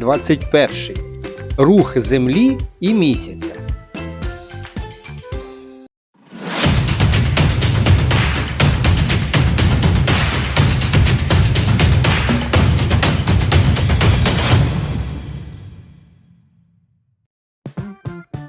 Урок 21. Рух Землі і місяця.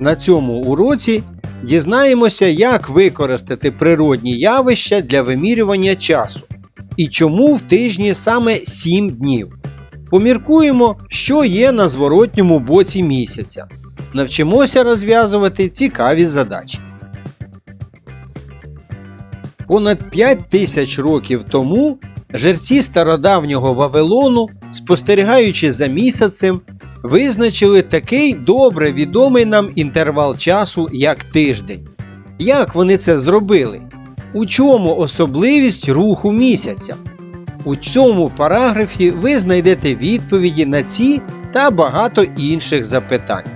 На цьому уроці дізнаємося, як використати природні явища для вимірювання часу і чому в тижні саме 7 днів. Поміркуємо, що є на зворотньому боці місяця. Навчимося розв'язувати цікаві задачі. Понад 5 тисяч років тому жерці стародавнього Вавилону, спостерігаючи за місяцем, визначили такий добре відомий нам інтервал часу, як тиждень. Як вони це зробили? У чому особливість руху місяця? У цьому параграфі ви знайдете відповіді на ці та багато інших запитань.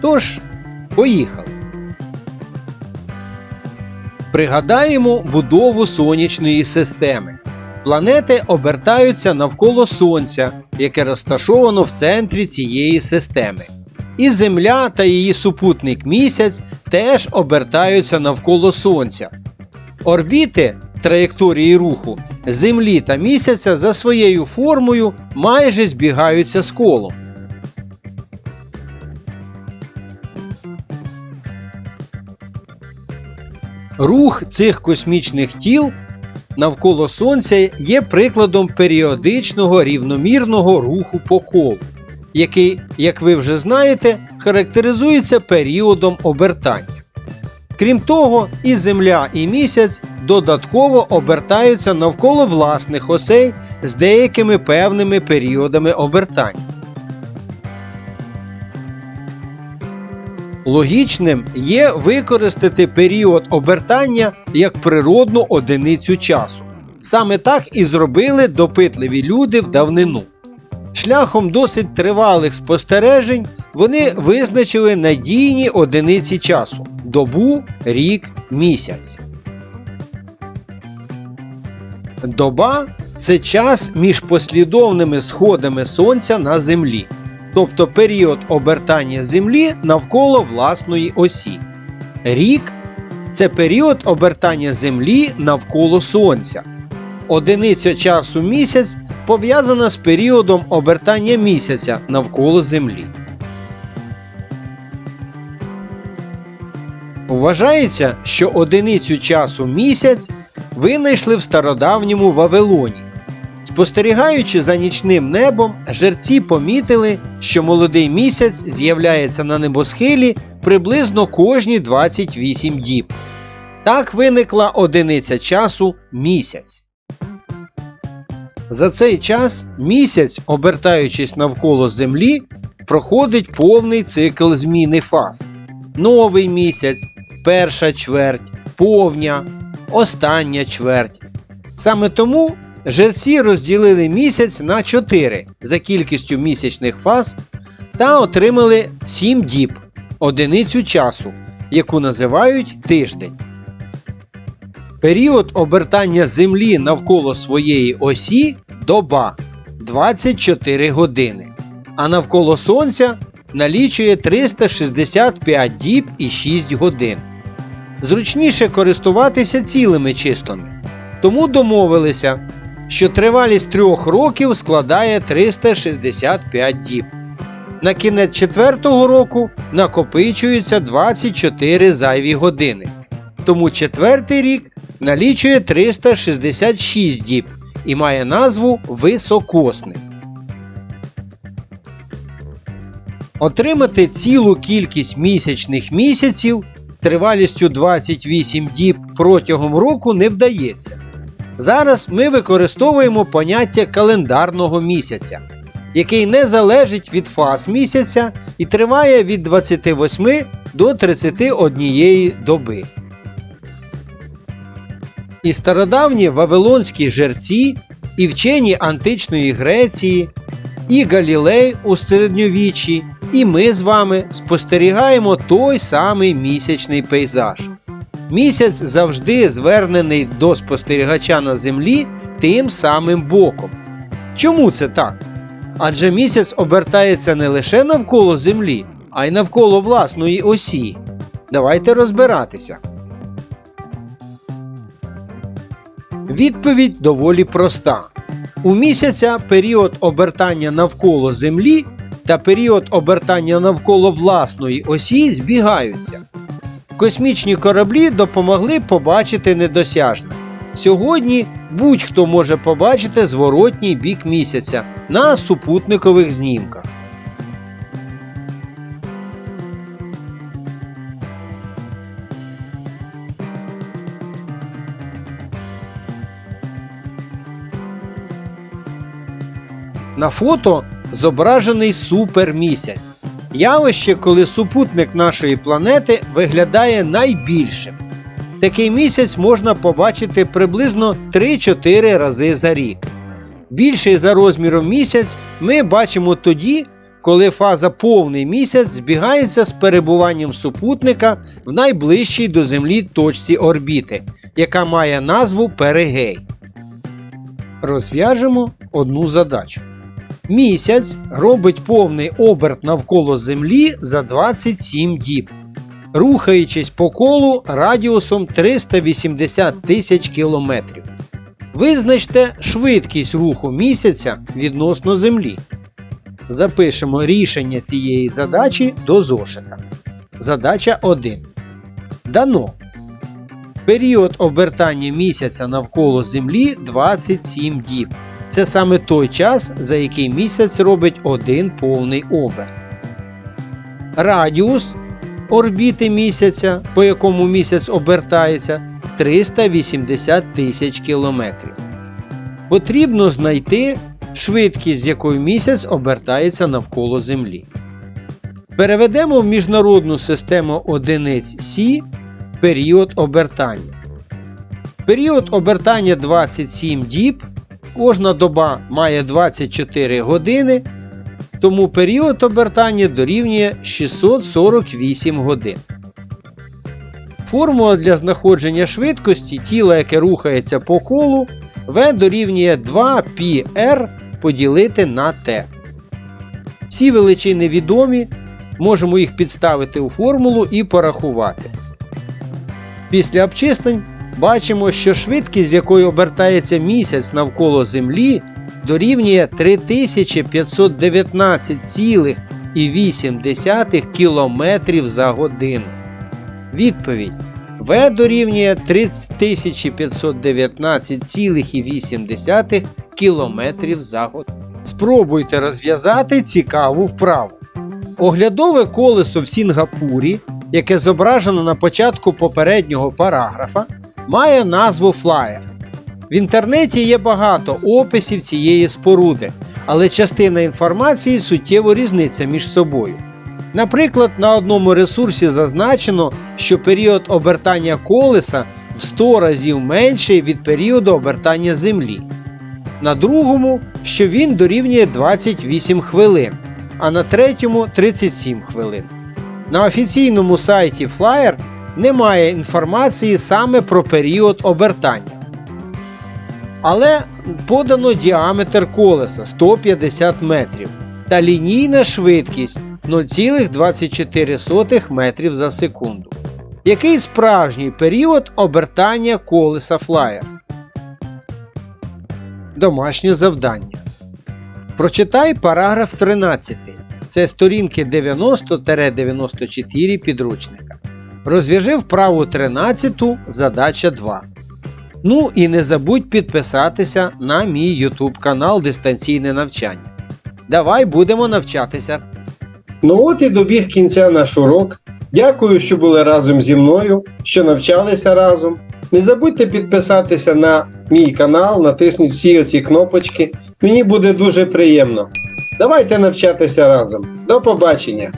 Тож, поїхали! Пригадаємо будову сонячної системи. Планети обертаються навколо Сонця, яке розташовано в центрі цієї системи. І Земля та її супутник місяць теж обертаються навколо Сонця. Орбіти траєкторії руху Землі та місяця за своєю формою майже збігаються з колом. Рух цих космічних тіл навколо Сонця є прикладом періодичного рівномірного руху по колу, який, як ви вже знаєте, характеризується періодом обертання. Крім того, і Земля, і місяць додатково обертаються навколо власних осей з деякими певними періодами обертання. Логічним є використати період обертання як природну одиницю часу. Саме так і зробили допитливі люди в давнину. Шляхом досить тривалих спостережень вони визначили надійні одиниці часу добу, рік, місяць. Доба це час між послідовними сходами Сонця на Землі, тобто період обертання Землі навколо власної осі. Рік це період обертання Землі навколо Сонця. Одиниця часу місяць пов'язана з періодом обертання місяця навколо Землі. Вважається, що одиницю часу місяць винайшли в стародавньому Вавилоні. Спостерігаючи за нічним небом, жерці помітили, що молодий місяць з'являється на небосхилі приблизно кожні 28 діб. Так виникла одиниця часу місяць. За цей час місяць, обертаючись навколо Землі, проходить повний цикл зміни фаз. Новий місяць, перша чверть, повня, остання чверть. Саме тому жерці розділили місяць на 4 за кількістю місячних фаз та отримали 7 діб, одиницю часу, яку називають тиждень. Період обертання Землі навколо своєї осі доба 24 години, а навколо Сонця налічує 365 діб і 6 годин. Зручніше користуватися цілими числами. Тому домовилися, що тривалість трьох років складає 365 діб. На кінець четвертого року накопичуються 24 зайві години. Тому четвертий рік налічує 366 діб і має назву високосний. Отримати цілу кількість місячних місяців тривалістю 28 діб протягом року не вдається. Зараз ми використовуємо поняття календарного місяця, який не залежить від фаз місяця і триває від 28 до 31 доби. І стародавні вавилонські жерці, і вчені античної Греції, і Галілей у середньовіччі, і ми з вами спостерігаємо той самий місячний пейзаж. Місяць завжди звернений до спостерігача на землі тим самим боком. Чому це так? Адже місяць обертається не лише навколо Землі, а й навколо власної осі. Давайте розбиратися. Відповідь доволі проста. У місяця період обертання навколо Землі та період обертання навколо власної осі збігаються. Космічні кораблі допомогли побачити недосяжне. Сьогодні будь-хто може побачити зворотній бік місяця на супутникових знімках. На фото зображений супермісяць. Явище, коли супутник нашої планети виглядає найбільшим. Такий місяць можна побачити приблизно 3-4 рази за рік. Більший за розміром місяць ми бачимо тоді, коли фаза повний місяць збігається з перебуванням супутника в найближчій до Землі точці орбіти, яка має назву Перигей. Розв'яжемо одну задачу. Місяць робить повний оберт навколо Землі за 27 діб, рухаючись по колу радіусом 380 тисяч кілометрів. Визначте швидкість руху місяця відносно Землі. Запишемо рішення цієї задачі до зошита. Задача 1. Дано. Період обертання місяця навколо Землі 27 діб. Це саме той час, за який місяць робить один повний оберт. Радіус орбіти місяця, по якому місяць обертається, 380 тисяч кілометрів. Потрібно знайти швидкість, з якою місяць обертається навколо Землі. Переведемо в міжнародну систему одиниць Сі період обертання. Період обертання 27 діб. Кожна доба має 24 години, тому період обертання дорівнює 648 годин. Формула для знаходження швидкості тіла, яке рухається по колу, V дорівнює 2πr поділити на t. Всі величини відомі, можемо їх підставити у формулу і порахувати. Після обчислень бачимо, що швидкість, з якою обертається місяць навколо Землі, дорівнює 3519,8 км за годину. Відповідь В дорівнює 3519,8 км за годину. Спробуйте розв'язати цікаву вправу. Оглядове колесо в Сінгапурі, яке зображено на початку попереднього параграфа, має назву Flyer. В інтернеті є багато описів цієї споруди, але частина інформації суттєво різниця між собою. Наприклад, на одному ресурсі зазначено, що період обертання колеса в 100 разів менший від періоду обертання Землі. На другому, що він дорівнює 28 хвилин, а на третьому 37 хвилин. На офіційному сайті Flyer немає інформації саме про період обертання. Але подано діаметр колеса 150 метрів та лінійна швидкість 0,24 метрів за секунду. Який справжній період обертання колеса флаєр? Домашнє завдання. Прочитай параграф 13. Це сторінки 90-94 підручника. Розв'яжи вправу 13, задача 2. Ну і не забудь підписатися на мій YouTube канал Дистанційне навчання. Давай будемо навчатися. Ну от і добіг кінця наш урок. Дякую, що були разом зі мною, що навчалися разом. Не забудьте підписатися на мій канал, натисніть всі оці кнопочки. Мені буде дуже приємно. Давайте навчатися разом. До побачення!